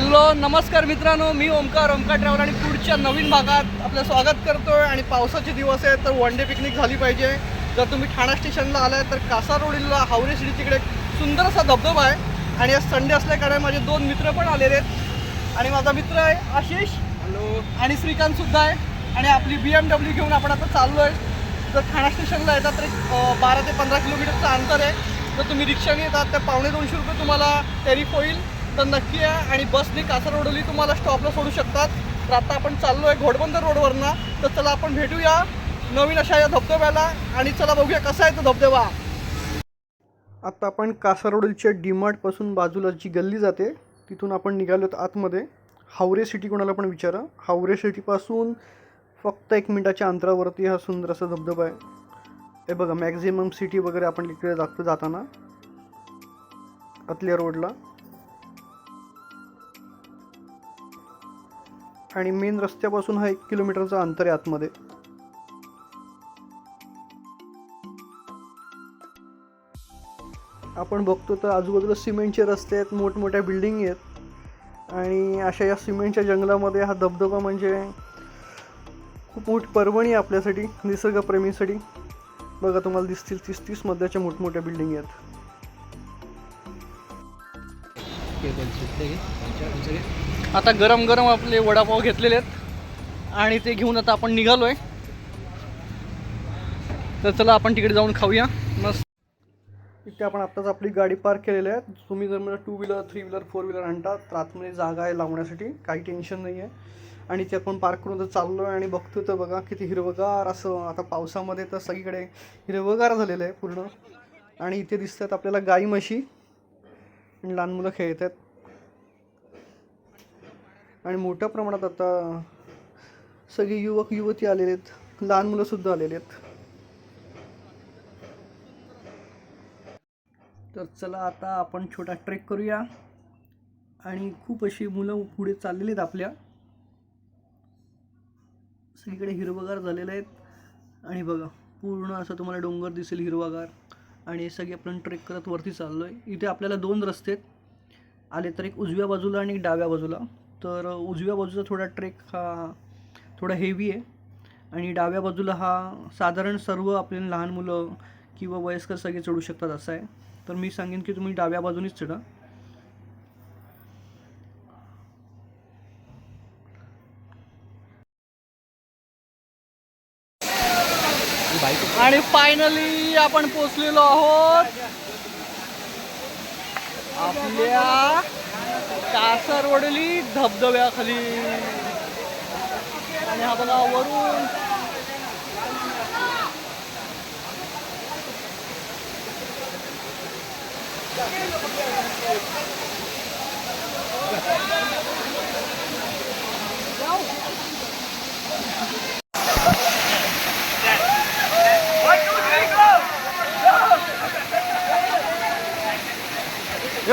Hello नमस्कार मित्रांनो मी Omkar Omkar travel आणि पुढच्या नवीन भागात आपलं स्वागत करतोय. आणि पावसाचे दिवस आहेत तर वन डे पिकनिक झाली पाहिजे. जर तुम्ही ठाणा स्टेशनला आलाय तर कासारोडीला हावरे सिटी तिकडे एक सुंदर असा धबधबा आहे. आणि आज संडे असल्याकारणे माझे दोन मित्र पण आलेले आहेत. आणि माझा मित्र आहे आशिष. हॅलो. आणि श्रीकांत सुद्धा आहे. आणि आपली बी एम डब्ल्यू घेऊन आपण आता चाललो आहे जर ठाणा स्टेशनला येतात तर एक, बारा ते पंधरा किलोमीटरचं अंतर आहे. जर तुम्ही रिक्षाने येतात तर पावणे दोनशे रुपये तुम्हाला टेरिफ होईल. तर नक्की या आणि बसने कासारवडोली तुम्हाला स्टॉपला सोडू शकतात. तर आता आपण चाललो आहे घोडबंदर रोडवरनं. तर चला आपण भेटूया नवीन अशा या धबधब्याला आणि चला बघूया कसा आहे तो धबधबा. आता आपण कासारवडोलीच्या डीमार्टपासून बाजूला जी गल्ली जाते तिथून आपण निघालो आतमध्ये. हावरे सिटी कोणाला पण विचारा. हावरे सिटीपासून फक्त एक मिनटाच्या अंतरावरती हा सुंदर असा धबधबा आहे. हे बघा मॅक्झिमम सिटी वगैरे आपण इकडे जातो जाताना. आतल्या रोडला आणि मेन रस्त्यापासून हा एक किलोमीटरचा अंतर आहे आतमध्ये. आपण बघतो तर आजूबाजूला सिमेंटचे रस्ते आहेत मोठमोठ्या बिल्डिंग आहेत. आणि अशा या सिमेंटच्या जंगलामध्ये हा धबधबा म्हणजे खूप मोठी पर्वणी आहे आपल्यासाठी निसर्गप्रेमीसाठी. बघा तुम्हाला दिसतील तीस तीस मध्याच्या मोठमोठ्या बिल्डिंग आहेत. आता गरम गरम आपले वडापाव घेतलेले आहेत. आणि ते घेऊन आता आपण निघालो आहे तर चला आपण तिकडे जाऊन खाऊया. मस्त. इथे आपण आत्ताच आपली गाडी पार्क केलेली आहे. तुम्ही जर मला two wheeler three wheeler four wheeler आणता तर आतमध्ये जागा आहे लावण्यासाठी काही टेन्शन नाही आहे आणि ते आपण पार्क करून तर चाललो आहे आणि बघतो तर बघा किती हिरवगार असं आता पावसामध्ये तर सगळीकडे हिरवगार झालेलं आहे पूर्ण. आणि इथे दिसतात आपल्याला गाई म्हशी. आणि लहान मुलं खेळत आहेत आणि मोठ्या प्रमाणात आता सगळे युवक युवती आलेले आहेत. लहान मुलंसुद्धा आलेले आहेत. तर चला आता आपण छोटा ट्रेक करूया. आणि खूप अशी मुलं पुढे चाललेली आहेत आपल्या. सगळीकडे हिरवगार झालेले आहेत. आणि बघा पूर्ण असं तुम्हाला डोंगर दिसेल हिरवागार. आणि सगळे आपण ट्रेक करत वरती चाललो आहे इथे आपल्याला दोन रस्ते आहेत. आले तर एक उजव्या बाजूला आणि एक डाव्या बाजूला. तर उजव्या बाजूचा थोडा ट्रेक हा थोडा हेवी आहे. आणि डाव्या बाजूला हा साधारण सर्व आपले लहान मुलं किंवा वयस्कर सगळे चढू शकतात असं आहे. तर मी सांगेन की तुम्ही डाव्या बाजूनेच चढा. आणि फायनली आपण पोचलेलो आहोत आपल्या कासरवडली धबधब्याखाली. आणि हा बघा वरून.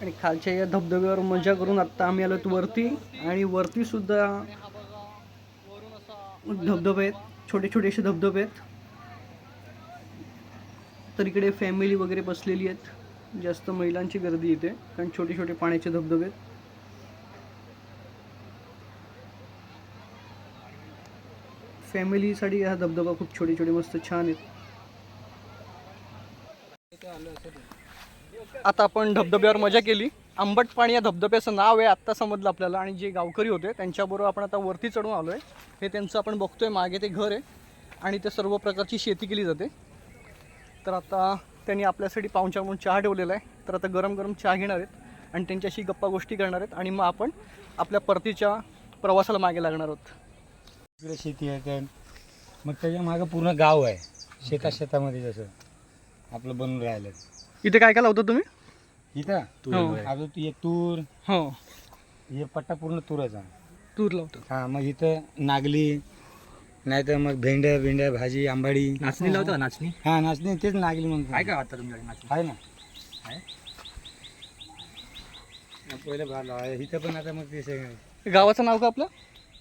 आणि खालच्या या धबधब्यावर मजा करून आत्ता आम्ही आलोत वरती. आणि वरती सुद्धा धबधबे आहेत. छोटे छोटे असे धबधबे आहेत. तर इकडे फॅमिली वगैरे बसलेली आहेत. जास्त महिलांची गर्दी इथे कारण छोटे छोटे पाण्याचे धबधबे आहेत. फॅमिलीसाठी हा धबधबा खूप छोटे छोटे मस्त छान आहेत. आता आपण धबधब्यावर मजा केली. आंबट पाणी या धबधब्याचं नाव आहे आत्ता समजलं आपल्याला. आणि जे गावकरी होते त्यांच्याबरोबर आपण आता वरती चढून आलो आहे हे त्यांचं आपण बघतोय मागे ते घर आहे. आणि ते सर्व प्रकारची शेती केली जाते. तर आता त्यांनी आपल्यासाठी पाहुणच्या म्हणून चहा ठेवलेला आहे. तर आता गरम गरम चहा घेणार आहेत. आणि त्यांच्याशी गप्पा गोष्टी करणार आहेत. आणि मग आपण आपल्या परतीच्या प्रवासाला मागे लागणार आहोत. इकडे शेती आहे तर मग त्याच्या मागं पूर्ण गाव आहे. शेता शेतामध्ये जसं आपलं बनून राहिलं. इथे काय काय लावता तुम्ही? इथं? हो. अजून ती एक तूर. हो. हे पट्टा पूर्ण तूरचा. तूर लावतो. हा मग इथं नागली नाहीतर मग भेंड्या भेंड्या भाजी आंबाडी. नाचणी लावतो का नाचणी? हा नाचणी तेच नागली मग काय का आता तुमच्याकडे नाचणी? आहे ना. आहे? पहिलं लावायचं. इथं पण आता मग ते सगळं- गावाचं नाव का आपलं?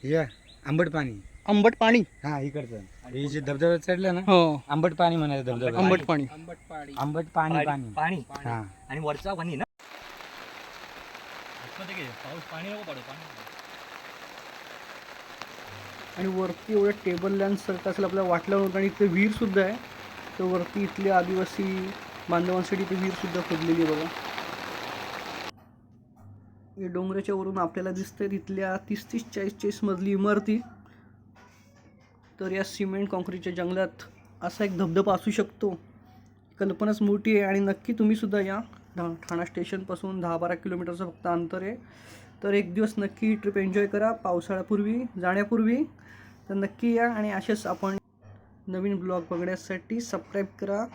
हे आंबट पाणी. आंबट पाणी. हा इकडचं. हे जे धबधबा चढलं ना हो. आंबट पाणी म्हणायचं धबधबा आंबट पाणी. आंबट पाणी पाणी. पाणी. हा. आणि वरचा पाणी ना. पाऊस पाणी नको पडू पाणी आणि वरती एवढं टेबल लँड सारखं असेल आपल्याला वाटलं नव्हतं आणि इथे विहीर सुद्धा आहे. तर वरती इथले आदिवासी बांधवांसाठी इथे विहीर सुद्धा खोदलेली आहे बघा. हे डोंगराच्या वरून आपल्याला दिसतंय तिथल्या तीस तीस चाळीस चाळीस मजली इमारती. तर या सिमेंट काँक्रीटच्या जंगलात असा एक धबधबा असू शकतो. कल्पनाच मोठी आहे आणि नक्की तुम्हीसुद्धा या ठा ठाणा स्टेशनपासून दहा बारा किलोमीटरचं फक्त अंतर आहे. तर एक दिवस नक्की ही ट्रिप एन्जॉय करा. पावसाळ्यापूर्वी जाण्यापूर्वी तर नक्की या आणि असेच आपण नवीन ब्लॉग बघण्यासाठी सबस्क्राईब करा.